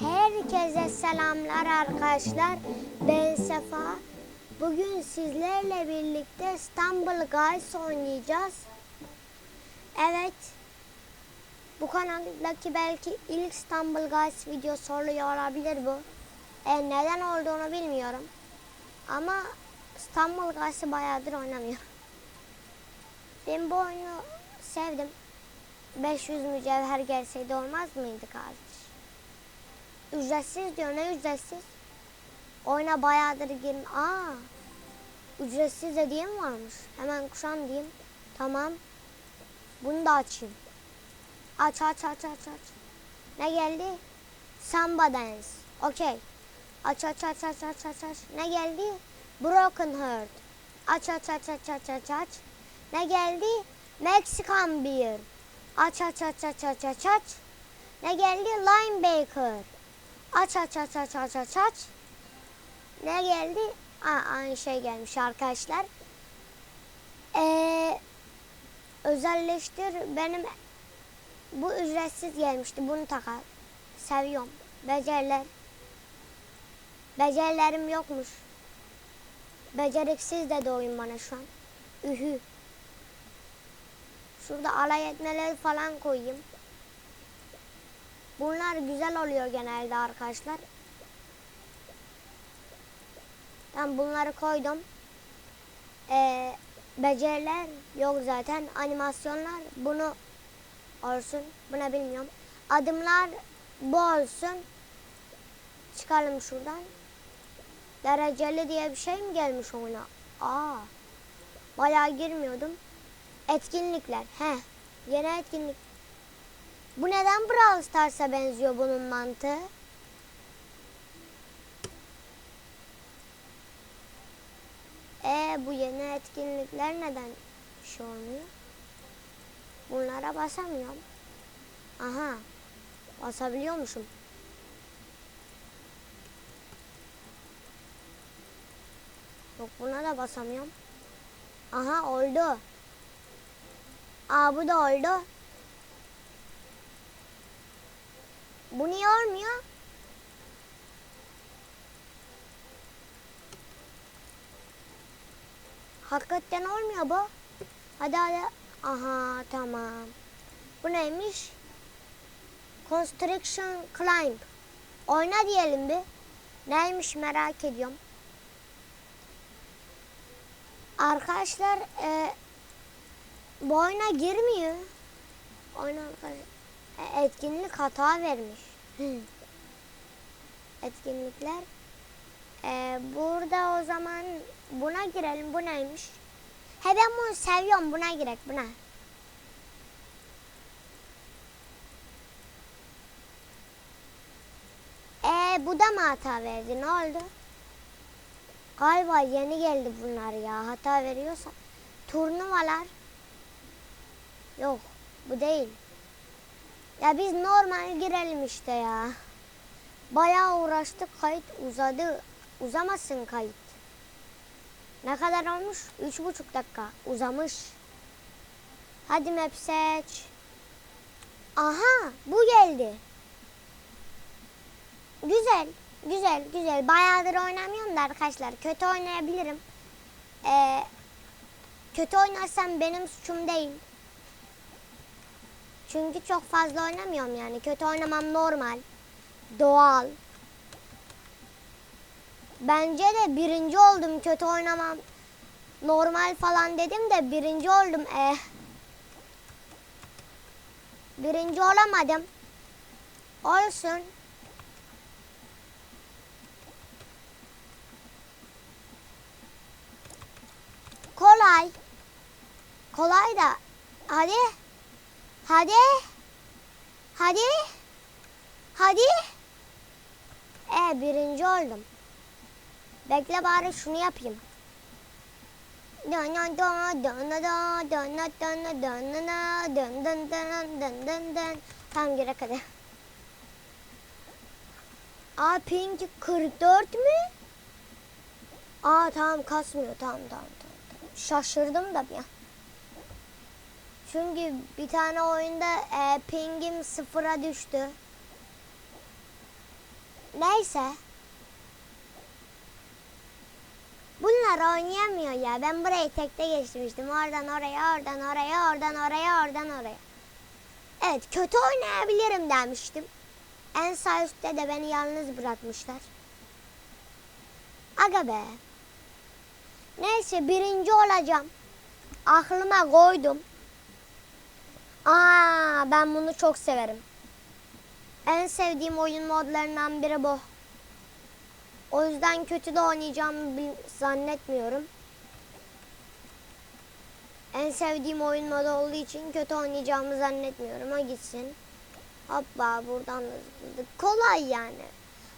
Herkese selamlar arkadaşlar. Ben Sefa. Bugün sizlerle birlikte İstanbul Guys oynayacağız. Evet. Bu kanaldaki belki ilk İstanbul Guys videosu oluyor olabilir bu. E, neden olduğunu bilmiyorum. Ama İstanbul Guys'ı bayağıdır oynamıyorum. Ben bu oyunu sevdim. 500 mücevher gelseydi olmaz mıydı kardeş? Ücretsiz diyor ne ücretsiz? Oyuna bayağıdır girin. Aa, ücretsiz hediye mi varmış? Hemen kuşan diyeyim. Tamam. Bunu da açayım. Aç aç aç aç aç. Ne geldi? Samba dance. Okey. Aç aç aç aç aç aç aç. Ne geldi? Broken Heart. Aç aç aç aç aç aç aç. Ne geldi? Mexican Beer. Aç aç aç aç aç aç aç. Ne geldi? Linebacker. Aç aç aç aç aç aç aç. Ne geldi? Aa, aynı şey gelmiş arkadaşlar. Ee, özelleştir benim bu ücretsiz gelmişti. Bunu takar. Seviyorum. Beceriler. Becerilerim yokmuş. Beceriksiz de oyun bana şu an. Ühü. Şurada alay etmeleri falan koyayım. Bunlar güzel oluyor genelde arkadaşlar. Ben bunları koydum. Ee, beceriler yok zaten. Animasyonlar bunu olsun. Buna bilmiyorum. Adımlar bu olsun. Çıkalım şuradan. Dereceli diye bir şey mi gelmiş oyuna? Aa. Bayağı girmiyordum. Etkinlikler. He. Yeni etkinlik. Bu neden Brawl Stars'a benziyor bunun mantığı? E bu yeni etkinlikler neden şey olmuyor? Bunlara basamıyorum. Aha. Basabiliyormuşum. Yok buna da basamıyorum. Aha oldu. Aa bu da oldu. Bu niye olmuyor? Hakikaten olmuyor bu. Hadi hadi. Aha tamam. Bu neymiş? Construction Climb. Oyna diyelim bir. Neymiş merak ediyorum. Arkadaşlar e, bu oyuna girmiyor. Oyuna e, etkinlik hata vermiş. Etkinlikler. E, burada o zaman buna girelim. Bu neymiş? He ben bunu seviyorum. Buna girek buna. E bu da mı hata verdi? Ne oldu? Galiba yeni geldi bunlar ya. Hata veriyorsa. Turnuvalar. Yok bu değil. Ya biz normal girelim işte ya. Bayağı uğraştık kayıt uzadı. Uzamasın kayıt. Ne kadar olmuş? Üç buçuk dakika. Uzamış. Hadi map seç. Aha bu geldi. Güzel. Güzel güzel. Bayağıdır oynamıyorum da arkadaşlar. Kötü oynayabilirim. Ee, kötü oynarsam benim suçum değil. Çünkü çok fazla oynamıyorum yani. Kötü oynamam normal. Doğal. Bence de birinci oldum. Kötü oynamam normal falan dedim de birinci oldum. Eh. Birinci olamadım. Olsun. Kolay. Kolay da. Hadi. Hadi. Hadi. Hadi. E ee, birinci oldum. Bekle bari şunu yapayım. Tam gire kadar. Aa pink 44 mü? Aa tamam kasmıyor tamam tamam. tamam. Şaşırdım da bir an. Çünkü bir tane oyunda e, pingim sıfıra düştü. Neyse. Bunlar oynayamıyor ya. Ben burayı tekte geçmiştim. Oradan oraya, oradan oraya, oradan oraya, oradan oraya. Evet, kötü oynayabilirim demiştim. En sağ üstte de beni yalnız bırakmışlar. Aga be. Neyse birinci olacağım. Aklıma koydum. Aa, ben bunu çok severim. En sevdiğim oyun modlarından biri bu. O yüzden kötü de oynayacağımı zannetmiyorum. En sevdiğim oyun modu olduğu için kötü oynayacağımı zannetmiyorum. O gitsin. Hoppa buradan da zıpladık. Kolay yani.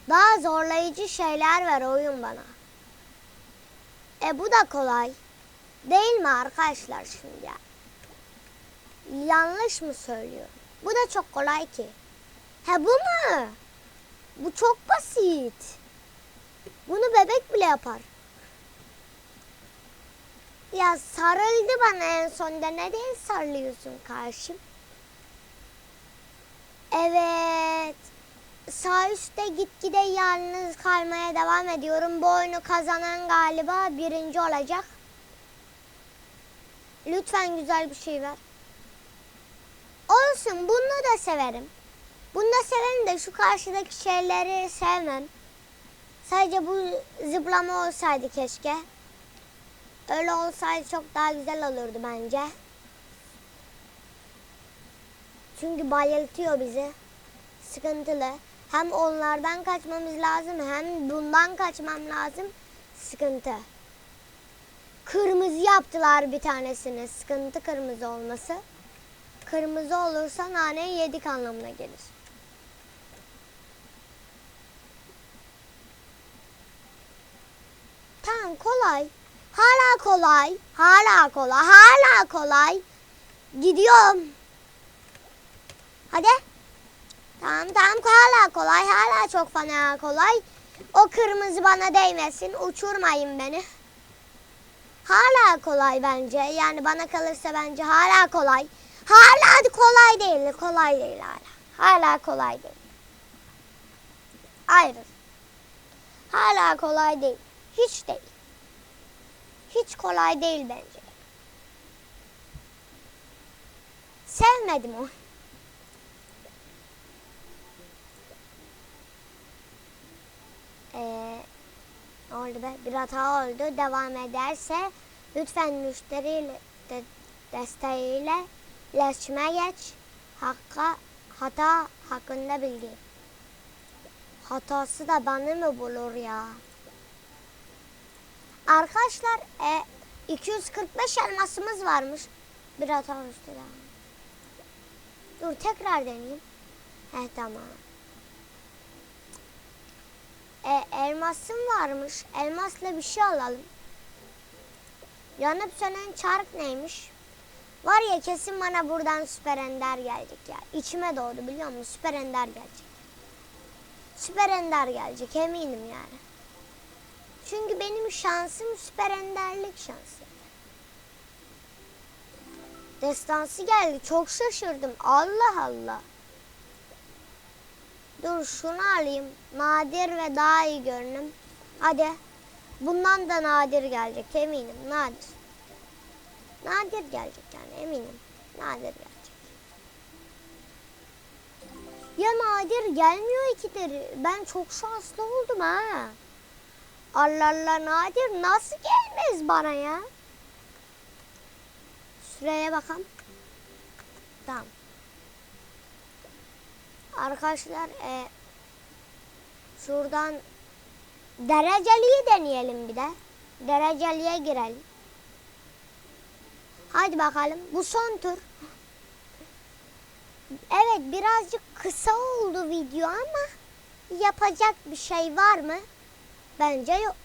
Daha zorlayıcı şeyler ver oyun bana. E bu da kolay. Değil mi arkadaşlar şimdi ya? Yanlış mı söylüyorum? Bu da çok kolay ki. He bu mu? Bu çok basit. Bunu bebek bile yapar. Ya sarıldı bana en sonunda. Neden sarılıyorsun karşım? Evet. Sağ üstte gitgide yalnız kalmaya devam ediyorum. Bu oyunu kazanan galiba birinci olacak. Lütfen güzel bir şey ver. Olsun bunu da severim. Bunu da severim de şu karşıdaki şeyleri sevmem. Sadece bu zıplama olsaydı keşke. Öyle olsaydı çok daha güzel olurdu bence. Çünkü bayıltıyor bizi. Sıkıntılı. Hem onlardan kaçmamız lazım hem bundan kaçmam lazım. Sıkıntı. Kırmızı yaptılar bir tanesini. Sıkıntı kırmızı olması. Kırmızı olursa nane yedik anlamına gelir. Tamam kolay. Hala kolay. Hala kolay. Hala kolay. Gidiyorum. Hadi. Tamam tamam hala kolay. Hala çok fena kolay. O kırmızı bana değmesin. Uçurmayın beni. Hala kolay bence. Yani bana kalırsa bence hala kolay. Hala kolay değil. Kolay değil hala. Hala kolay değil. Ayrı. Hala kolay değil. Hiç değil. Hiç kolay değil bence. Sevmedim o. Ee, be. Bir hata oldu. Devam ederse lütfen müşteri de, desteğiyle iletişime geç. Hakka, hata hakkında bilgi. Hatası da beni mi bulur ya? Arkadaşlar e, 245 elmasımız varmış. Bir hata üstüne. Dur tekrar deneyeyim. He tamam. E, elmasım varmış. Elmasla bir şey alalım. Yanıp sönen çark neymiş? Var ya kesin bana buradan süper ender gelecek ya. İçime doğdu biliyor musun? Süper ender gelecek. Süper ender gelecek eminim yani. Çünkü benim şansım süper enderlik şansı. Destansı geldi. Çok şaşırdım. Allah Allah. Dur şunu alayım. Nadir ve daha iyi görünüm. Hadi. Bundan da nadir gelecek eminim. Nadir. Nadir gelecek yani eminim. Nadir gelecek. Ya nadir gelmiyor ikileri. Ben çok şanslı oldum ha. Allah Allah nadir nasıl gelmez bana ya? Süreye bakalım. Tamam. Arkadaşlar e, şuradan dereceliyi deneyelim bir de. Dereceliye girelim. Hadi bakalım. Bu son tur. Evet birazcık kısa oldu video ama yapacak bir şey var mı? Bence yok.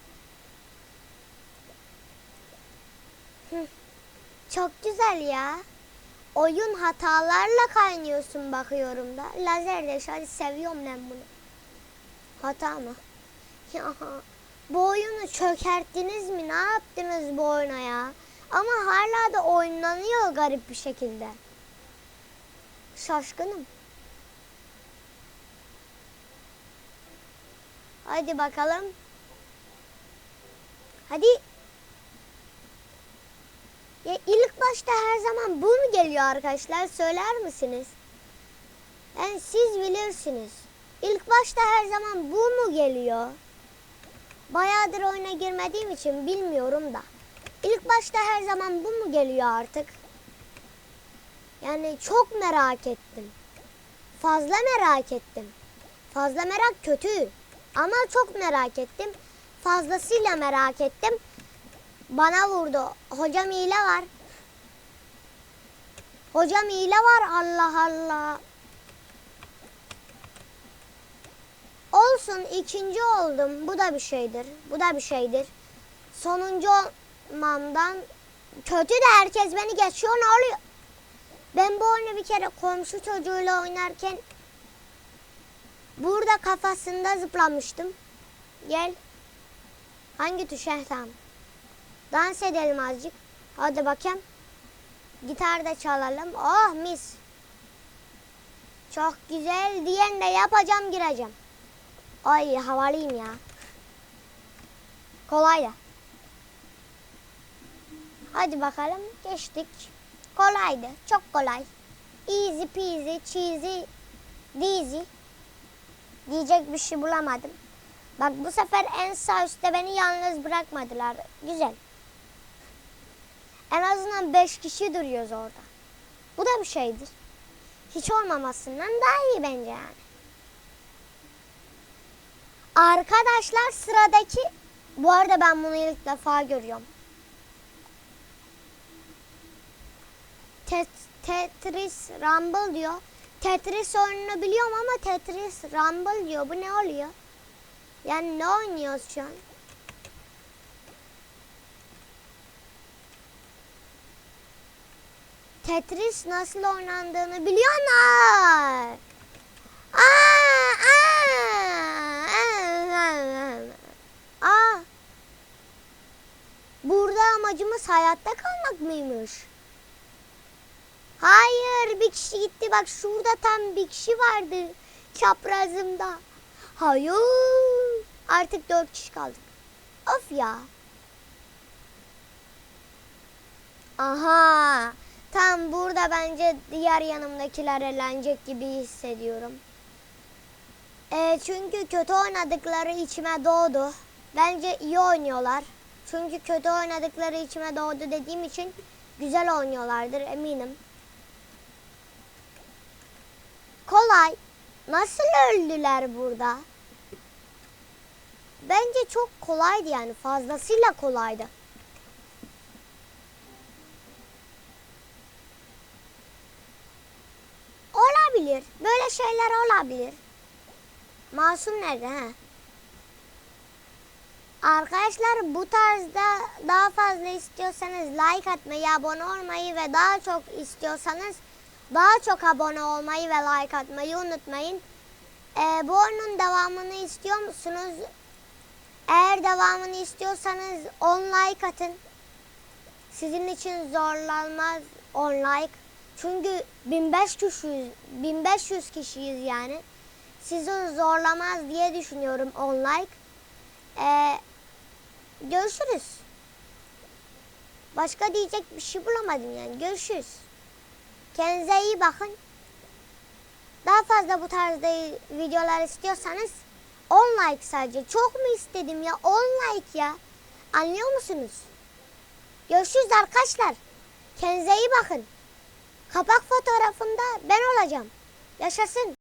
Çok güzel ya. Oyun hatalarla kaynıyorsun bakıyorum da. Lazer de hadi seviyorum ben bunu. Hata mı? Ya bu oyunu çökerttiniz mi? Ne yaptınız bu oyuna ya? Ama hala da oynanıyor garip bir şekilde. Şaşkınım. Hadi bakalım. Hadi. Ya ilk başta her zaman bu mu geliyor arkadaşlar? Söyler misiniz? Yani siz bilirsiniz. İlk başta her zaman bu mu geliyor? Bayağıdır oyuna girmediğim için bilmiyorum da. İlk başta her zaman bu mu geliyor artık? Yani çok merak ettim. Fazla merak ettim. Fazla merak kötü. Ama çok merak ettim. Fazlasıyla merak ettim. Bana vurdu. Hocam hile var. Hocam hile var. Allah Allah. Olsun ikinci oldum. Bu da bir şeydir. Bu da bir şeydir. Sonuncu olmamdan kötü de herkes beni geçiyor ne oluyor? Ben bu oyunu bir kere komşu çocuğuyla oynarken burada kafasında zıplamıştım. Gel. Hangi tuş? Heh, tamam. Dans edelim azıcık. Hadi bakayım. Gitar da çalalım. Oh mis. Çok güzel. Diyen de yapacağım gireceğim. Ay havalıyım ya. Kolay da. Hadi bakalım geçtik. Kolaydı. Çok kolay. Easy peasy cheesy dizi. Diyecek bir şey bulamadım. Bak bu sefer en sağ üstte beni yalnız bırakmadılar. Güzel. En azından 5 kişi duruyoruz orada. Bu da bir şeydir. Hiç olmamasından daha iyi bence yani. Arkadaşlar sıradaki bu arada ben bunu ilk defa görüyorum. Tet- Tetris Rumble diyor. Tetris oyununu biliyorum ama Tetris Rumble diyor. Bu ne oluyor? Yani ne oynuyoruz şu an? Tetris nasıl oynandığını biliyorlar. Aa, aa, aa, aa. Burada amacımız hayatta kalmak mıymış? Hayır bir kişi gitti bak şurada tam bir kişi vardı çaprazımda. Hayır artık dört kişi kaldık. Of ya. Aha tam burada bence diğer yanımdakiler eğlenecek gibi hissediyorum. E, çünkü kötü oynadıkları içime doğdu. Bence iyi oynuyorlar. Çünkü kötü oynadıkları içime doğdu dediğim için güzel oynuyorlardır eminim. Kolay. Nasıl öldüler burada? Bence çok kolaydı yani fazlasıyla kolaydı. Olabilir. Böyle şeyler olabilir. Masum nerede ha? Arkadaşlar bu tarzda daha fazla istiyorsanız like atmayı, abone olmayı ve daha çok istiyorsanız daha çok abone olmayı ve like atmayı unutmayın. Ee, bu oyunun devamını istiyor musunuz? Eğer devamını istiyorsanız 10 like atın. Sizin için zorlanmaz 10 like. Çünkü 1500 kişiyiz, 1500 kişiyiz yani. Sizi zorlamaz diye düşünüyorum 10 like. Ee, görüşürüz. Başka diyecek bir şey bulamadım yani. Görüşürüz. Kendinize iyi bakın. Daha fazla bu tarzda videolar istiyorsanız 10 like sadece. Çok mu istedim ya? 10 like ya. Anlıyor musunuz? Görüşürüz arkadaşlar. Kendinize iyi bakın. Kapak fotoğrafında ben olacağım. Yaşasın.